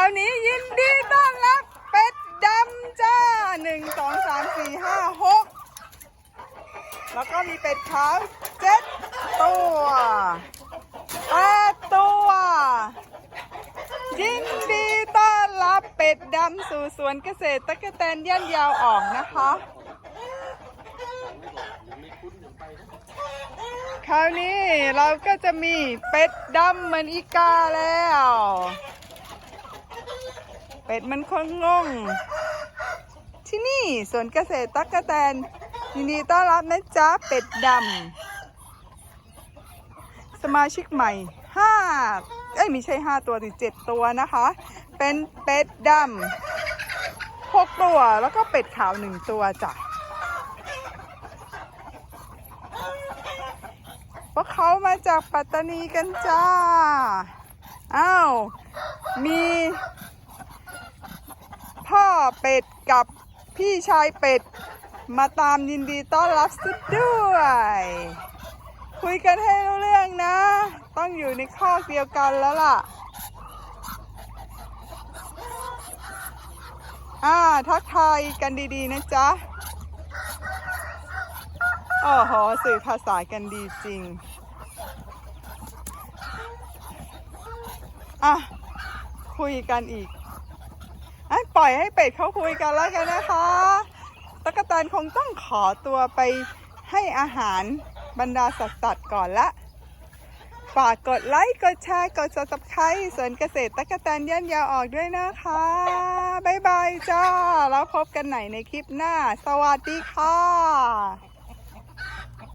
ราวนี้ยินดีต้อนรับเป็ดดำจ้าหนึ่งสองสามสี่ห้าหกแล้วก็มีเป็ดขาวเจ็ดตัวแปดตัว ยินดีต้อนรับเป็ดดำสู่สวนเกษตรตะกะแตนย่านยาวออกนะคะ คราวนี้เราก็จะมีเป็ดดำเหมือนอีกาแล้ว เป็ดมันคงงง ที่นี่สวนเกษตรตักกะแตนยินดีต้อนรับนะจ๊ะเป็ดดำสมาชิกใหม่ห้าเอ้ยไม่ใช่ห้าตัวถึงเจ็ดตัวนะคะ เป็นเป็ดดำหกตัวแล้วก็เป็ดขาวหนึ่งตัวจ้ะพวกเขามาจากปัตตานีกันจ้า อ้าว มี เป็ดกับพี่ชายเป็ด มาตามยินดีต้อนรับสุดด้วย คุยกันให้รู้เรื่องนะ ต้องอยู่ในข้อเดียวกันแล้วล่ะ อ่าทักทายกันดีๆนะจ๊ะโอ้โหสื่อภาษากันดีจริง อะ คุยกันอีก ปล่อยให้เป็ดเขาคุยกันแล้วกันนะคะตะกะแตนคงต้องขอตัวไปให้อาหารบรรดาสัตว์สัตว์ก่อนละ ฝากกดไลค์ กดแชร์ กด subscribe สวนเกษตรตะกะแตนย่านยาวออกด้วยนะคะ บ๊ายบายจ้า แล้วพบกันใหม่ในคลิปหน้า สวัสดีค่ะ